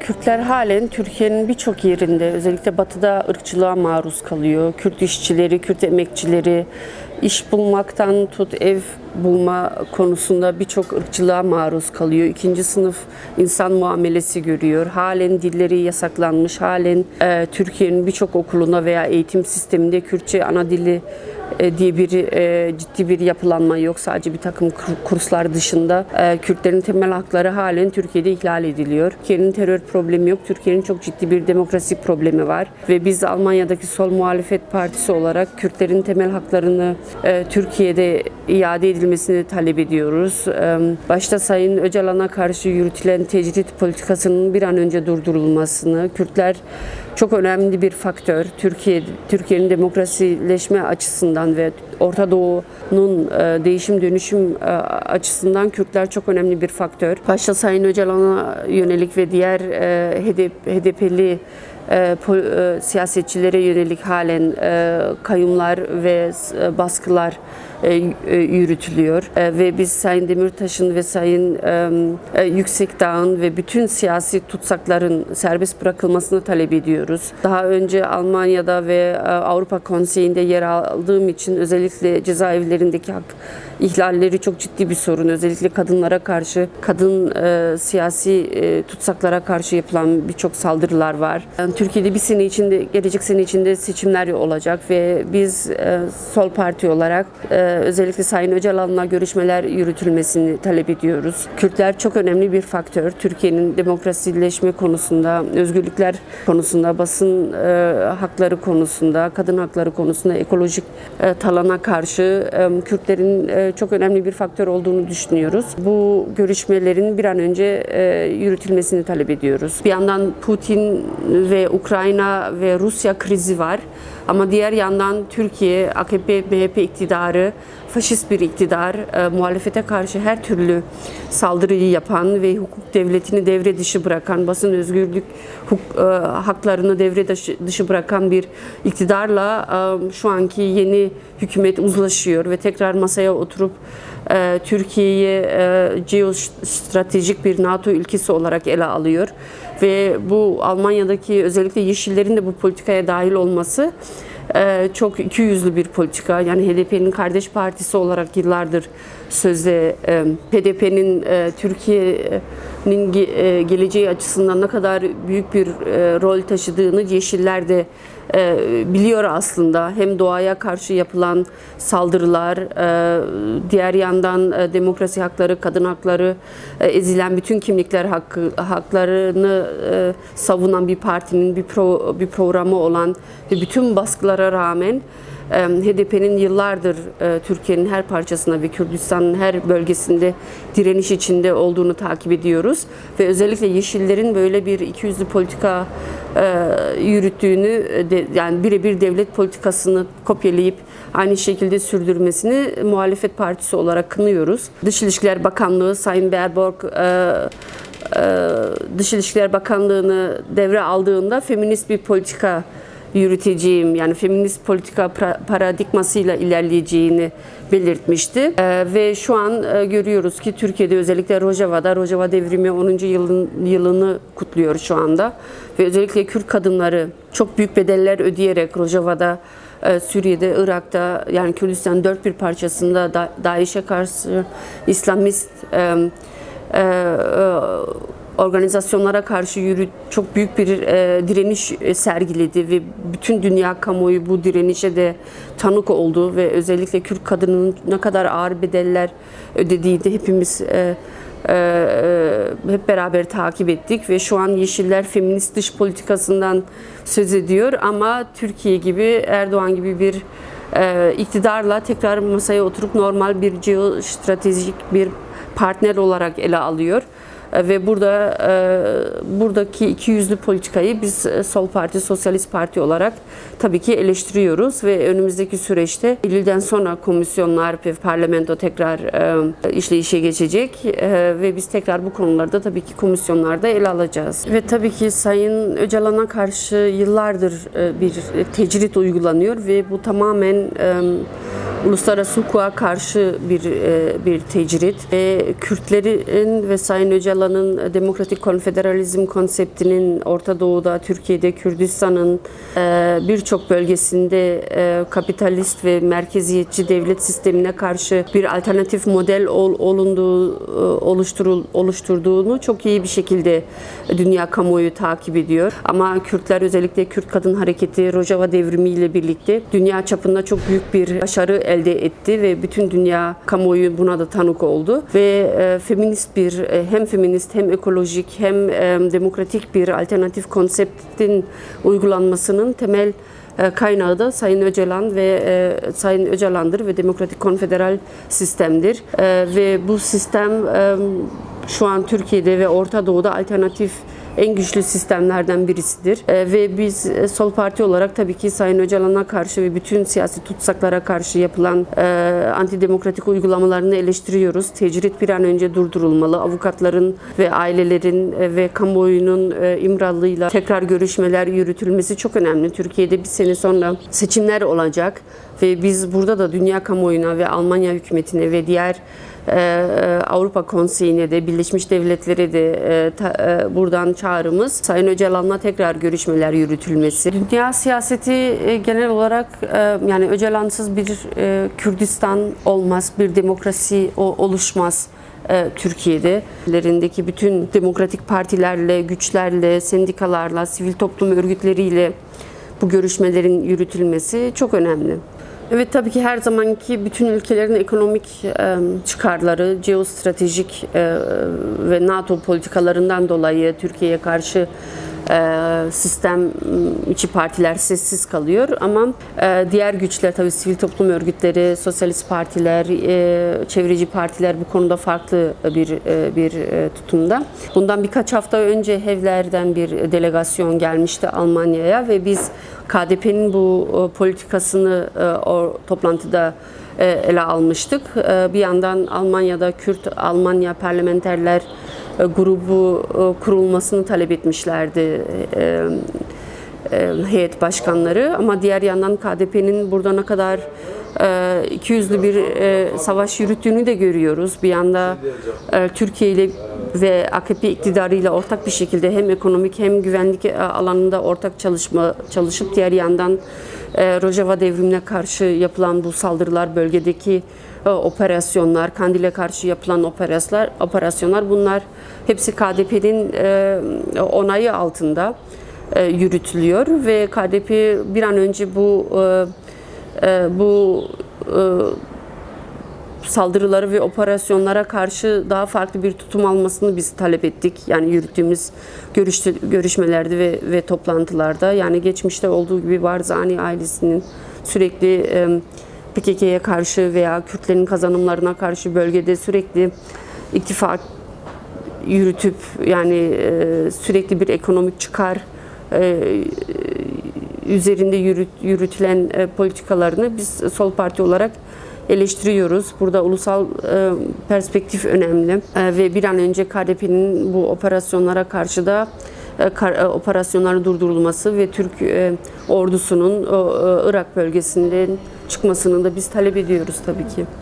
Kürtler halen Türkiye'nin birçok yerinde özellikle batıda ırkçılığa maruz kalıyor. Kürt işçileri, Kürt emekçileri iş bulmaktan tut ev bulma konusunda birçok ırkçılığa maruz kalıyor. İkinci sınıf insan muamelesi görüyor. Halen dilleri yasaklanmış. Halen e, Türkiye'nin birçok okulunda veya eğitim sisteminde Kürtçe ana dili diye bir e, ciddi bir yapılanma yok. Sadece bir takım kur- kurslar dışında e, Kürtlerin temel hakları halen Türkiye'de ihlal ediliyor. Türkiye'nin terör problemi yok. Türkiye'nin çok ciddi bir demokrasi problemi var. Ve biz Almanya'daki sol muhalefet partisi olarak Kürtlerin temel haklarını e, Türkiye'de iade edilmesini talep ediyoruz. E, başta Sayın Öcalan'a karşı yürütülen tecrit politikasının bir an önce durdurulmasını, Kürtler çok önemli bir faktör. Türkiye Türkiye'nin demokrasileşme açısından ve Orta Doğu'nun e, değişim dönüşüm e, açısından Kürtler çok önemli bir faktör. Başta Sayın Öcalan'a yönelik ve diğer e, HDP, HDP'li e, po- e, siyasetçilere yönelik halen e, kayyumlar ve e, baskılar e, e, yürütülüyor. E, ve biz Sayın Demirtaş'ın ve Sayın e, Yüksekdağ'ın ve bütün siyasi tutsakların serbest bırakılmasını talep ediyoruz. Daha önce Almanya'da ve e, Avrupa Konseyi'nde yer aldığım için özellikle cezaevlerindeki hak ihlalleri çok ciddi bir sorun. Özellikle kadınlara karşı, kadın e, siyasi e, tutsaklara karşı yapılan birçok saldırılar var. Yani Türkiye'de bir sene içinde, gelecek sene içinde seçimler olacak ve biz e, Sol Parti olarak e, özellikle Sayın Öcalan'la görüşmeler yürütülmesini talep ediyoruz. Kürtler çok önemli bir faktör. Türkiye'nin demokrasileşme konusunda, özgürlükler konusunda, basın e, hakları konusunda, kadın hakları konusunda, ekolojik e, talana karşı e, Kürtlerin e, çok önemli bir faktör olduğunu düşünüyoruz. Bu görüşmelerin bir an önce e, yürütülmesini talep ediyoruz. Bir yandan Putin ve Ukrayna ve Rusya krizi var. Ama diğer yandan Türkiye, AKP, MHP iktidarı, faşist bir iktidar, e, muhalefete karşı her türlü saldırıyı yapan ve hukuk devletini devre dışı bırakan, basın özgürlük huk- e, haklarını devre dışı, bırakan bir iktidarla e, şu anki yeni hükümet uzlaşıyor ve tekrar masaya oturup e, Türkiye'yi e, geostratejik bir NATO ülkesi olarak ele alıyor ve bu Almanya'daki özellikle Yeşillerin de bu politikaya dahil olması e, çok ikiyüzlü bir politika. Yani HDP'nin kardeş partisi olarak yıllardır sözde e, HDP'nin e, Türkiye'nin e, geleceği açısından ne kadar büyük bir e, rol taşıdığını Yeşiller de biliyor aslında. Hem doğaya karşı yapılan saldırılar, diğer yandan demokrasi hakları, kadın hakları, ezilen bütün kimlikler hakkı haklarını savunan bir partinin bir pro, bir programı olan ve bütün baskılara rağmen HDP'nin yıllardır e, Türkiye'nin her parçasına ve Kürdistan'ın her bölgesinde direniş içinde olduğunu takip ediyoruz. Ve özellikle Yeşillerin böyle bir ikiyüzlü politika e, yürüttüğünü, e, yani birebir devlet politikasını kopyalayıp aynı şekilde sürdürmesini muhalefet partisi olarak kınıyoruz. Dış İlişkiler Bakanlığı Sayın Baerbock e, Dış İlişkiler Bakanlığı'nı devre aldığında feminist bir politika yürüteceğim yani feminist politika paradigmasıyla ilerleyeceğini belirtmişti. Ee, ve şu an e, görüyoruz ki Türkiye'de özellikle Rojava'da Rojava devrimi 10. yılın, yılını kutluyor şu anda. Ve özellikle Kürt kadınları çok büyük bedeller ödeyerek Rojava'da e, Suriye'de, Irak'ta yani Kürdistan dört bir parçasında da, DAEŞ'e karşı İslamist e, e, e, organizasyonlara karşı yürü çok büyük bir e, direniş e, sergiledi ve bütün dünya kamuoyu bu direnişe de tanık oldu ve özellikle Kürt kadının ne kadar ağır bedeller ödediğini hepimiz e, e, e, hep beraber takip ettik ve şu an Yeşiller feminist dış politikasından söz ediyor ama Türkiye gibi Erdoğan gibi bir e, iktidarla tekrar masaya oturup normal bir geostratejik bir partner olarak ele alıyor. E, Ve burada e, buradaki iki yüzlü politikayı biz e, Sol Parti, Sosyalist Parti olarak tabii ki eleştiriyoruz ve önümüzdeki süreçte Eylül'den sonra komisyonlar ve parlamento tekrar işleyişe geçecek ve biz tekrar bu konularda tabii ki komisyonlarda ele alacağız. Ve tabii ki Sayın Öcalan'a karşı yıllardır bir tecrit uygulanıyor ve bu tamamen uluslararası hukuka karşı bir e, bir tecrit ve Kürtlerin ve Sayın Öcalan'ın demokratik konfederalizm konseptinin Orta Doğu'da, Türkiye'de, Kürdistan'ın e, birçok bölgesinde e, kapitalist ve merkeziyetçi devlet sistemine karşı bir alternatif model ol, olunduğu oluşturul, oluşturduğunu çok iyi bir şekilde dünya kamuoyu takip ediyor. Ama Kürtler özellikle Kürt Kadın Hareketi Rojava devrimi ile birlikte dünya çapında çok büyük bir başarı elde etti ve bütün dünya kamuoyu buna da tanık oldu ve e, feminist bir e, hem feminist hem ekolojik hem e, demokratik bir alternatif konseptin uygulanmasının temel e, kaynağı da Sayın Öcalan ve e, Sayın Öcalan'dır ve demokratik konfederal sistemdir. E, ve bu sistem e, şu an Türkiye'de ve Orta Doğu'da alternatif en güçlü sistemlerden birisidir. E, ve biz e, Sol Parti olarak tabii ki Sayın Öcalan'a karşı ve bütün siyasi tutsaklara karşı yapılan e, antidemokratik uygulamalarını eleştiriyoruz. Tecrit bir an önce durdurulmalı. Avukatların ve ailelerin e, ve kamuoyunun e, İmralı'yla tekrar görüşmeler yürütülmesi çok önemli. Türkiye'de bir sene sonra seçimler olacak ve biz burada da dünya kamuoyuna ve Almanya hükümetine ve diğer Avrupa Konseyi'ne de Birleşmiş Devletler'e de e, e, buradan çağrımız Sayın Öcalan'la tekrar görüşmeler yürütülmesi. Dünya siyaseti e, genel olarak e, yani Öcalan'sız bir e, Kürdistan olmaz, bir demokrasi oluşmaz. e, Türkiye'de lerindeki bütün demokratik partilerle, güçlerle, sendikalarla, sivil toplum örgütleriyle bu görüşmelerin yürütülmesi çok önemli. Evet tabii ki her zamanki bütün ülkelerin ekonomik çıkarları, jeostratejik ve NATO politikalarından dolayı Türkiye'ye karşı sistem m, içi partiler sessiz kalıyor ama e, diğer güçler tabii sivil toplum örgütleri, sosyalist partiler, e, çevreci partiler bu konuda farklı bir e, bir tutumda. Bundan birkaç hafta önce Hevler'den bir delegasyon gelmişti Almanya'ya ve biz KDP'nin bu politikasını o toplantıda ele almıştık. E, Bir yandan Almanya'da Kürt Almanya parlamenterler e, grubu e, kurulmasını talep etmişlerdi e, e, heyet başkanları ama diğer yandan KDP'nin burada ne kadar e, ikiyüzlü bir e, savaş yürüttüğünü de görüyoruz. Bir yanda e, Türkiye ile ve AKP iktidarıyla ortak bir şekilde hem ekonomik hem güvenlik e, alanında ortak çalışma çalışıp diğer yandan e, Rojava devrimine karşı yapılan bu saldırılar bölgedeki e, operasyonlar, Kandil'e karşı yapılan operasyonlar, operasyonlar bunlar. Hepsi KDP'nin e, onayı altında e, yürütülüyor ve KDP bir an önce bu bu saldırıları ve operasyonlara karşı daha farklı bir tutum almasını biz talep ettik. Yani yürüttüğümüz görüştü, görüşmelerde ve, ve toplantılarda. Yani geçmişte olduğu gibi Barzani ailesinin sürekli e, PKK'ya karşı veya Kürtlerin kazanımlarına karşı bölgede sürekli ittifak yürütüp yani e, sürekli bir ekonomik çıkar e, üzerinde yürüt, yürütülen e, politikalarını biz Sol Parti olarak eleştiriyoruz. Burada ulusal e, perspektif önemli E, ve bir an önce KDP'nin bu operasyonlara karşı da e, e, operasyonların durdurulması ve Türk e, ordusunun Irak bölgesinden çıkmasını da biz talep ediyoruz tabii ki.